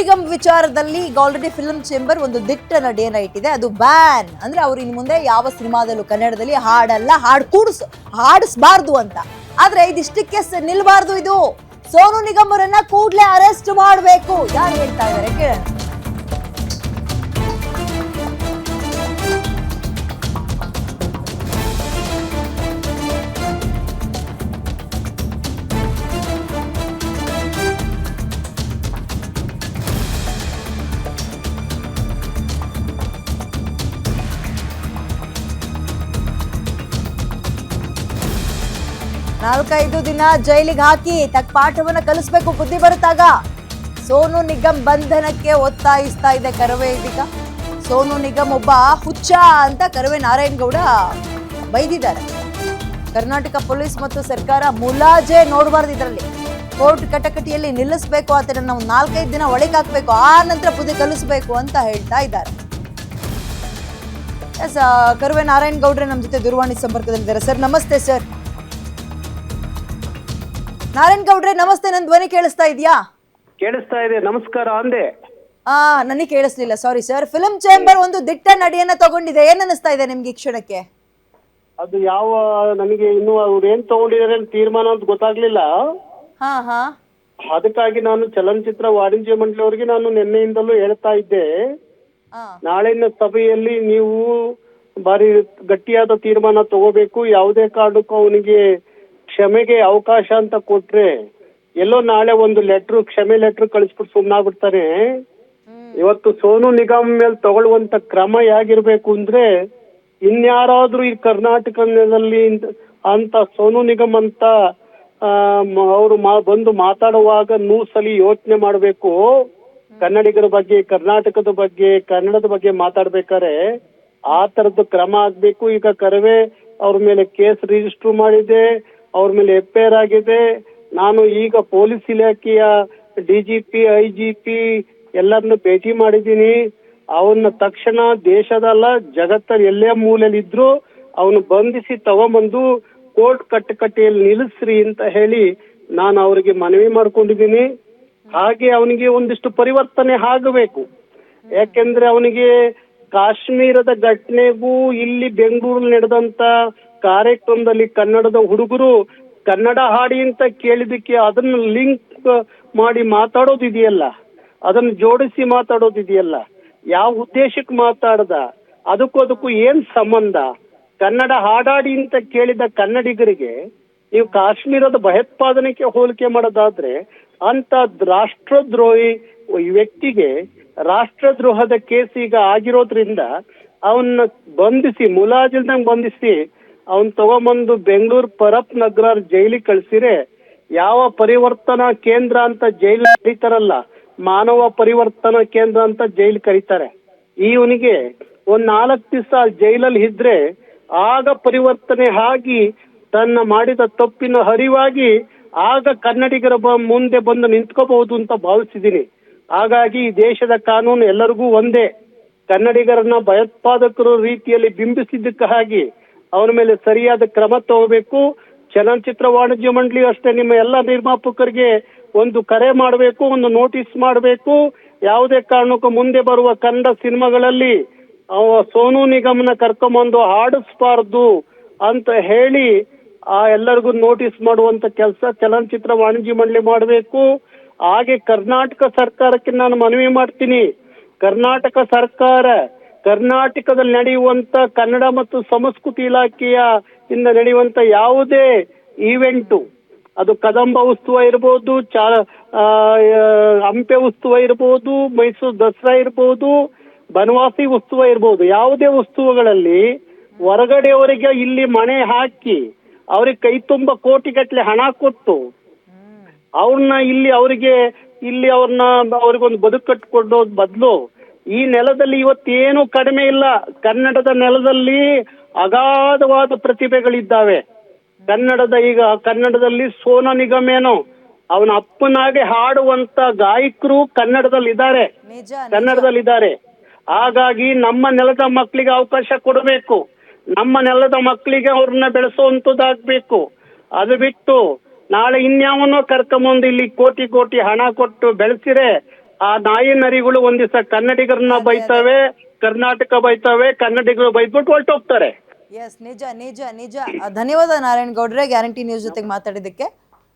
ನಿಗಮ್ ವಿಚಾರದಲ್ಲಿ ಈಗ already film chamber ಒಂದು ದಿಟ್ಟ ನಡೆಯನ್ನ ಇಟ್ಟಿದೆ ಅದು ಬ್ಯಾನ್ ಅಂದ್ರೆ ಅವ್ರು ಇನ್ನು ಮುಂದೆ ಯಾವ ಸಿನಿಮಾದಲ್ಲೂ ಕನ್ನಡದಲ್ಲಿ ಹಾಡಲ್ಲ, ಹಾಡ್ ಕೂಡಿಸ್, ಹಾಡಿಸ್ಬಾರ್ದು ಅಂತ. ಆದ್ರೆ ಇದಿಷ್ಟಕ್ಕೆ ನಿಲ್ಬಾರ್ದು ಇದು. ಸೋನು ನಿಗಮ್ ಅವರನ್ನ ಕೂಡ್ಲೆ ಅರೆಸ್ಟ್ ಮಾಡಬೇಕು. ಯಾರು ಹೇಳ್ತಾ ಇದಾರೆ ಕೇಳೋಣ. ನಾಲ್ಕೈದು ದಿನ ಜೈಲಿಗೆ ಹಾಕಿ ತಕ್ಕ ಪಾಠವನ್ನ ಕಲಿಸ್ಬೇಕು ಬುದ್ಧಿ ಬರುತ್ತಾಗ. ಸೋನು ನಿಗಮ್ ಬಂಧನಕ್ಕೆ ಒತ್ತಾಯಿಸ್ತಾ ಇದೆ ಕರವೇ ಇದೀಗ. ಸೋನು ನಿಗಮ್ ಒಬ್ಬ ಹುಚ್ಚ ಅಂತ ಕರವೇ ನಾರಾಯಣಗೌಡ ಬೈದಿದ್ದಾರೆ. ಕರ್ನಾಟಕ ಪೊಲೀಸ್ ಮತ್ತು ಸರ್ಕಾರ ಮುಲಾಜೆ ನೋಡಬಾರ್ದು ಇದರಲ್ಲಿ. ಕೋರ್ಟ್ ಕಟಕಟಿಯಲ್ಲಿ ನಿಲ್ಲಿಸಬೇಕು ಆತನ ನಾವು ನಾಲ್ಕೈದು ದಿನ ಒಳಗೆ ಹಾಕ್ಬೇಕು, ಆ ನಂತರ ಬುದ್ಧಿ ಕಲಿಸ್ಬೇಕು ಅಂತ ಹೇಳ್ತಾ ಇದ್ದಾರೆ. ಎಸ್ ಕರುವೆ ನಾರಾಯಣ್ ಗೌಡ್ರೆ ನಮ್ಮ ಜೊತೆ ದೂರವಾಣಿ ಸಂಪರ್ಕದಲ್ಲಿದ್ದಾರೆ. ಸರ್, ನಮಸ್ತೆ, ಸರ್. ನಾರಾಯಣ್ ಗೌಡ್ರೆ ನಮಸ್ತೆ. ನನ್ ಧ್ವನಿ ಕೇಳಿಸ್ತಾ ಇದೆಯಾ? ಕೇಳಿಸ್ತಾ ಇದೆ. ನಮಸ್ಕಾರ ಅಂದೆ. ಆ ನನಗೆ ಕೇಳಿಸ್ಲಿಲ್ಲ. ಸಾರಿ ಸರ್ ಫಿಲಂ ಚೇಂಬರ್ ಒಂದು ದಿಟ್ಟ ನಡಿಯನ್ನ ತಗೊಂಡಿದೆ. ಏನ್ ಅನಿಸ್ತಾ ಇದೆ ನಿಮ್ಗೆ ಈ ಕ್ಷಣಕ್ಕೆ? ಅದು ಯಾವ ನನಗೆ ಇನ್ನು ಅವ್ರು ಏನ್ ತಗೊಂಡಿದ್ದಾರೆ ಅಂತ ತೀರ್ಮಾನ ಅಂತ ಗೊತ್ತಾಗ್ಲಿಲ್ಲ. ಹಾ ಹಾ. ಅದಕ್ಕಾಗಿ ನಾನು ಚಲನಚಿತ್ರ ವಾಣಿಜ್ಯ ಮಂಡಳಿಯವರಿಗೆ ನಾನು ನಿನ್ನೆಯಿಂದಲೂ ಹೇಳ್ತಾ ಇದ್ದೆ. ಆ, ನಾಳಿನ ಸಭೆಯಲ್ಲಿ ನೀವು ಬಾರಿ ಗಟ್ಟಿಯಾದ ತೀರ್ಮಾನ ತಗೋಬೇಕು. ಯಾವುದೇ ಕಾರಣಕ್ಕೂ ಅವನಿಗೆ ಕ್ಷಮೆಗೆ ಅವಕಾಶ ಅಂತ ಕೊಟ್ರೆ ಎಲ್ಲೋ ನಾಳೆ ಒಂದು ಲೆಟ್ರು ಕ್ಷಮೆ ಲೆಟ್ರ್ ಕಳಿಸ್ಬಿಟ್ಟು ಸುಮ್ಮನಾಗ್ಬಿಡ್ತಾನೆ. ಇವತ್ತು ಸೋನು ನಿಗಮ್ ಮೇಲೆ ತಗೊಳ್ಳುವಂತ ಕ್ರಮ ಹೇಗಿರ್ಬೇಕು ಅಂದ್ರೆ ಇನ್ಯಾರಾದ್ರೂ ಈ ಕರ್ನಾಟಕದಲ್ಲಿ ಅಂತ ಸೋನು ನಿಗಮ್ ಅಂತ ಅವರು ಬಂದು ಮಾತಾಡುವಾಗ ನೂಸಲಿ ಯೋಚನೆ ಮಾಡಬೇಕು. ಕನ್ನಡಿಗರ ಬಗ್ಗೆ ಕರ್ನಾಟಕದ ಬಗ್ಗೆ ಕನ್ನಡದ ಬಗ್ಗೆ ಮಾತಾಡ್ಬೇಕಾರೆ ಆ ತರದ್ದು ಕ್ರಮ ಆಗ್ಬೇಕು. ಈಗ ಕರವೇ ಅವ್ರ ಮೇಲೆ ಕೇಸ್ ರಿಜಿಸ್ಟರ್ ಮಾಡಿದೆ. ಅವ್ರ ಮೇಲೆ ಎಫ್ ಆಗಿದೆ. ನಾನು ಈಗ ಪೊಲೀಸ್ ಇಲಾಖೆಯ ಡಿಜಿಪಿ ಐಜಿಪಿ ಎಲ್ಲರನ್ನು ಭೇಟಿ ಮಾಡಿದ್ದೀನಿ. ಅವನ್ನ ತಕ್ಷಣ ದೇಶದಲ್ಲ ಜಗತ್ತ ಎಲ್ಲೇ ಮೂಲೆಯಲ್ಲಿದ್ರು ಅವನು ಬಂಧಿಸಿ ತಗೊಂಬಂದು ಕೋರ್ಟ್ ಕಟ್ಟಕಟ್ಟೆಯಲ್ಲಿ ನಿಲ್ಲಿಸ್ರಿ ಅಂತ ಹೇಳಿ ನಾನು ಅವರಿಗೆ ಮನವಿ ಮಾಡ್ಕೊಂಡಿದ್ದೀನಿ. ಹಾಗೆ ಅವನಿಗೆ ಒಂದಿಷ್ಟು ಪರಿವರ್ತನೆ ಆಗಬೇಕು. ಯಾಕೆಂದ್ರೆ ಅವನಿಗೆ ಕಾಶ್ಮೀರದ ಘಟನೆಗೂ ಇಲ್ಲಿ ಬೆಂಗಳೂರಲ್ಲಿ ನಡೆದಂತ ಕಾರ್ಯಕ್ರಮದಲ್ಲಿ ಕನ್ನಡದ ಹುಡುಗರು ಕನ್ನಡ ಹಾಡಿ ಅಂತ ಕೇಳಿದಕ್ಕೆ ಅದನ್ನ ಲಿಂಕ್ ಮಾಡಿ ಮಾತಾಡೋದಿದೆಯಲ್ಲ ಅದನ್ನ ಜೋಡಿಸಿ ಮಾತಾಡೋದಿದೆಯಲ್ಲ ಯಾವ ಉದ್ದೇಶಕ್ಕೆ ಮಾತಾಡದ? ಅದಕ್ಕೂ ಅದಕ್ಕೂ ಏನ್ ಸಂಬಂಧ? ಕನ್ನಡ ಹಾಡಾಡಿ ಅಂತ ಕೇಳಿದ ಕನ್ನಡಿಗರಿಗೆ ನೀವು ಕಾಶ್ಮೀರದ ಭಯೋತ್ಪಾದನೆಗೆ ಹೋಲಿಕೆ ಮಾಡೋದಾದ್ರೆ ಅಂತ ರಾಷ್ಟ್ರದ್ರೋಹಿ ವ್ಯಕ್ತಿಗೆ ರಾಷ್ಟ್ರದ್ರೋಹದ ಕೇಸ್ ಈಗ ಆಗಿರೋದ್ರಿಂದ ಅವನ್ನ ಬಂಧಿಸಿ, ಮುಲಾಜಿಲ್ದಂಗ್ ಬಂಧಿಸಿ, ಅವನ್ ತಗೊಂಬಂದು ಬೆಂಗಳೂರು ಪರಪ್ ನಗರ ಜೈಲಿಗೆ ಕಳ್ಸಿರೆ ಯಾವ ಪರಿವರ್ತನಾ ಕೇಂದ್ರ ಅಂತ ಜೈಲ್ ಕರೀತಾರಲ್ಲ, ಮಾನವ ಪರಿವರ್ತನಾ ಕೇಂದ್ರ ಅಂತ ಜೈಲ್ ಕರೀತಾರೆ. ಇವನಿಗೆ ಒಂದ್ ನಾಲ್ಕು ದಿವಸ ಜೈಲಲ್ಲಿ ಇದ್ರೆ ಆಗ ಪರಿವರ್ತನೆ ಆಗಿ ತನ್ನ ಮಾಡಿದ ತಪ್ಪಿನ ಹರಿವಾಗಿ ಆಗ ಕನ್ನಡಿಗರ ಮುಂದೆ ಬಂದು ನಿಂತ್ಕೋಬಹುದು ಅಂತ ಭಾವಿಸಿದ್ದೀನಿ ಹಾಗಾಗಿ ದೇಶದ ಕಾನೂನು ಎಲ್ಲರಿಗೂ ಒಂದೇ. ಕನ್ನಡಿಗರನ್ನ ಭಯೋತ್ಪಾದಕರು ರೀತಿಯಲ್ಲಿ ಬಿಂಬಿಸಿದ್ದಕ್ಕಾಗಿ ಅವನ ಮೇಲೆ ಸರಿಯಾದ ಕ್ರಮ ತಗೋಬೇಕು. ಚಲನಚಿತ್ರ ವಾಣಿಜ್ಯ ಮಂಡಳಿ ಅಷ್ಟೇ, ನಿಮ್ಮ ಎಲ್ಲ ನಿರ್ಮಾಪಕರಿಗೆ ಒಂದು ಕರೆ ಮಾಡಬೇಕು, ಒಂದು ನೋಟಿಸ್ ಮಾಡಬೇಕು. ಯಾವುದೇ ಕಾರಣಕ್ಕೂ ಮುಂದೆ ಬರುವ ಕನ್ನಡ ಸಿನಿಮಾಗಳಲ್ಲಿ ಸೋನು ನಿಗಮನ ಕರ್ಕೊಂಬಂದು ಹಾಡಿಸ್ಬಾರ್ದು ಅಂತ ಹೇಳಿ ಆ ಎಲ್ಲರಿಗೂ ನೋಟಿಸ್ ಮಾಡುವಂತ ಕೆಲಸ ಚಲನಚಿತ್ರ ವಾಣಿಜ್ಯ ಮಂಡಳಿ ಮಾಡಬೇಕು. ಹಾಗೆ ಕರ್ನಾಟಕ ಸರ್ಕಾರಕ್ಕೆ ನಾನು ಮನವಿ ಮಾಡ್ತೀನಿ. ಕರ್ನಾಟಕ ಸರ್ಕಾರ ಕರ್ನಾಟಕದಲ್ಲಿ ನಡೆಯುವಂತ ಕನ್ನಡ ಮತ್ತು ಸಂಸ್ಕೃತಿ ಇಲಾಖೆಯ ಇಂದ ನಡೆಯುವಂತ ಯಾವುದೇ ಈವೆಂಟು ಅದು ಕದಂಬ ಉತ್ಸವ ಇರ್ಬೋದು, ಚಾ ಹಂಪೆ ಉತ್ಸವ ಇರ್ಬೋದು, ಮೈಸೂರು ದಸರಾ ಇರ್ಬೋದು, ಬನವಾಸಿ ಉತ್ಸವ ಇರ್ಬೋದು, ಯಾವುದೇ ಉತ್ಸವಗಳಲ್ಲಿ ಹೊರಗಡೆಯವರಿಗೆ ಇಲ್ಲಿ ಮಣೆ ಹಾಕಿ, ಅವ್ರಿಗೆ ಕೈ ತುಂಬ ಕೋಟಿಗಟ್ಟಲೆ ಹಣ ಕೊಟ್ಟು ಅವ್ರನ್ನ ಇಲ್ಲಿ ಅವರಿಗೆ ಇಲ್ಲಿ ಅವ್ರನ್ನ ಅವ್ರಿಗೊಂದು ಬದುಕು ಕಟ್ಕೊಡೋದ್ ಬದಲು ಈ ನೆಲದಲ್ಲಿ ಇವತ್ತೇನು ಕಡಿಮೆ ಇಲ್ಲ. ಕನ್ನಡದ ನೆಲದಲ್ಲಿ ಅಗಾಧವಾದ ಪ್ರತಿಭೆಗಳಿದ್ದಾವೆ. ಕನ್ನಡದ ಈಗ ಕನ್ನಡದಲ್ಲಿ ಸೋನ ನಿಗಮೇನೋ ಅವನ ಅಪ್ಪನಾಗೆ ಹಾಡುವಂತ ಗಾಯಕರು ಕನ್ನಡದಲ್ಲಿ ಇದ್ದಾರೆ ಕನ್ನಡದಲ್ಲಿ ಕನ್ನಡದಲ್ಲಿದ್ದಾರೆ. ಹಾಗಾಗಿ ನಮ್ಮ ನೆಲದ ಮಕ್ಕಳಿಗೆ ಅವಕಾಶ ಕೊಡಬೇಕು. ನಮ್ಮ ನೆಲದ ಮಕ್ಕಳಿಗೆ ಅವ್ರನ್ನ ಬೆಳೆಸುವಂತದ್ದಾಗ್ಬೇಕು ಅದು ಬಿಟ್ಟು ನಾಳೆ ಇನ್ಯಾವನೋ ಕರ್ಕೊಂಬಂದು ಇಲ್ಲಿ ಕೋಟಿ ಕೋಟಿ ಹಣ ಕೊಟ್ಟು ಬೆಳೆಸಿರೆ ಆ ನಾಯಿ ನರಿಗಳು ಒಂದಿವಸ ದಿವಸ ಕನ್ನಡಿಗರನ್ನ ಬೈತವೆ ಕರ್ನಾಟಕ ಬೈತವೆ ಕನ್ನಡಿಗರು ಬೈದ್ಬಿಟ್ಟು ಹೊರಟೋಗ್ತಾರೆ. ಎಸ್ ನಿಜ ನಿಜ ನಿಜ. ಧನ್ಯವಾದ ನಾರಾಯಣ್ ಗೌಡ್ರೆ ಗ್ಯಾರಂಟಿ ನ್ಯೂಸ್ ಜೊತೆಗೆ ಮಾತಾಡಿದ್ದಕ್ಕೆ.